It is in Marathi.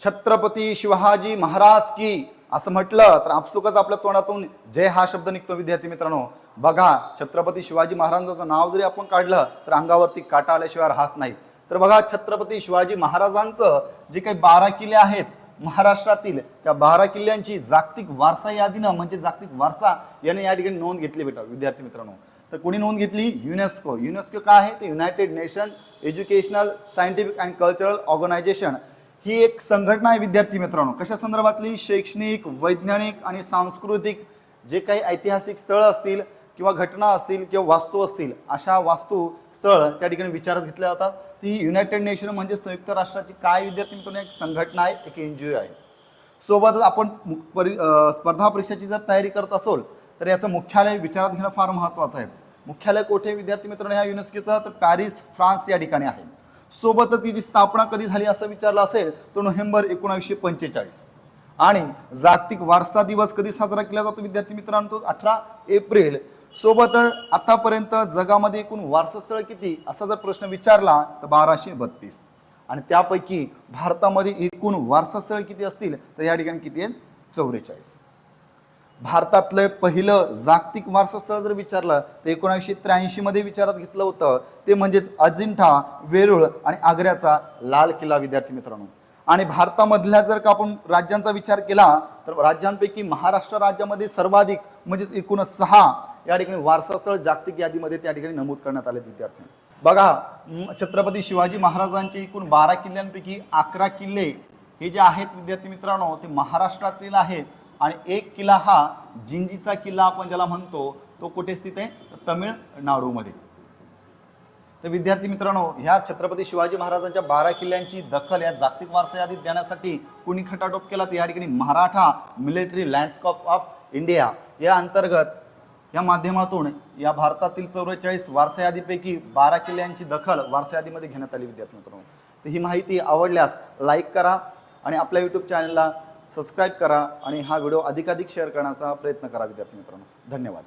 छत्रपती शिवाजी महाराज की असं म्हटलं तर आपसुकच आपल्या तोंडातून जय हा शब्द निघतो विद्यार्थी मित्रांनो बघा छत्रपती शिवाजी महाराजांचं नाव जरी आपण काढलं तर अंगावरती काटा आल्याशिवाय राहत नाही. तर बघा छत्रपती शिवाजी महाराजांचं जे काही बारा किल्ले आहेत महाराष्ट्रातील त्या बारा किल्ल्यांची जागतिक वारसा यादीनं म्हणजे जागतिक वारसा याने या ठिकाणी नोंद घेतली बेटा विद्यार्थी मित्रांनो. तर कोणी नोंद घेतली? युनेस्को. युनेस्को काय आहे? ते United Nation Educational Scientific and Cultural Organisation. ही एक संघटना आहे विद्यार्थी मित्रांनो. कशा संदर्भातली? शैक्षणिक वैज्ञानिक आणि सांस्कृतिक जे काही ऐतिहासिक स्थळं असतील किंवा घटना असतील किंवा वास्तू असतील अशा वास्तू स्थळ त्या ठिकाणी विचारात घेतल्या जातात. ती युनायटेड नेशन म्हणजे संयुक्त राष्ट्राची काय विद्यार्थी मित्रांनो? एक संघटना आहे एक एन जी ओ आहे. सोबतच आपण मु- परी स्पर्धा परीक्षेची जर तयारी करत असोल तर याचं मुख्यालय विचारात घेणं फार महत्त्वाचं आहे. मुख्यालय कोठे विद्यार्थी मित्रांनो? ह्या युनेस्कीचं तर पॅरिस फ्रान्स या ठिकाणी आहे. सोबतच ही जी स्थापना कधी झाली असं विचारलं असेल तर नोव्हेंबर एकोणावीसशे पंचेचाळीस. आणि जागतिक वारसा दिवस कधी साजरा केला जातो विद्यार्थी मित्रांनो? तो अठरा एप्रिल. सोबत आतापर्यंत जगामध्ये एकूण वारसास्थळ किती? असा जर प्रश्न विचारला तर बाराशे बत्तीस. आणि त्यापैकी भारतामध्ये एकूण वारसास्थळ किती असतील तर या ठिकाणी किती आहेत? चौवेचाळीस. भारतातलं पहिलं जागतिक वारसास्थळ जर विचारलं तर एकोणीसशे त्र्याऐंशीमध्ये विचारात घेतलं होतं. ते म्हणजेच अजिंठा वेरूळ आणि आग्र्याचा लाल किल्ला विद्यार्थी मित्रांनो. आणि भारतामधल्या जर का आपण राज्यांचा विचार केला तर राज्यांपैकी महाराष्ट्र राज्यामध्ये सर्वाधिक म्हणजेच एकूण सहा या ठिकाणी वारसास्थळ जागतिक यादीमध्ये त्या ठिकाणी नमूद करण्यात आले विद्यार्थी. बघा छत्रपती शिवाजी महाराजांचे एकूण बारा किल्ल्यांपैकी अकरा किल्ले हे जे आहेत विद्यार्थी मित्रांनो ते महाराष्ट्रातील आहेत. आणि एक किल्ला हा जिंजीचा किल्ला आपण ज्याला म्हणतो तो कुठे स्थित आहे? तमिळनाडूमध्ये. तर विद्यार्थी मित्रांनो ह्या छत्रपती शिवाजी महाराजांच्या बारा किल्ल्यांची दखल या जागतिक वारसा यादीत देण्यासाठी कुणी खटाटोप केला? तर या ठिकाणी Maratha military landscape of India या अंतर्गत या माध्यमातून या भारतातील चौवेचाळीस वारसा यादीपैकी बारा किल्ल्यांची दखल वारसा यादीमध्ये घेण्यात आली विद्यार्थी मित्रांनो. तर ही माहिती आवडल्यास लाईक करा आणि आपल्या यूट्यूब चॅनलला सबस्क्राईब करा आणि हा व्हिडिओ अधिकाधिक शेअर करण्याचा प्रयत्न करा विद्यार्थी मित्रांनो. धन्यवाद.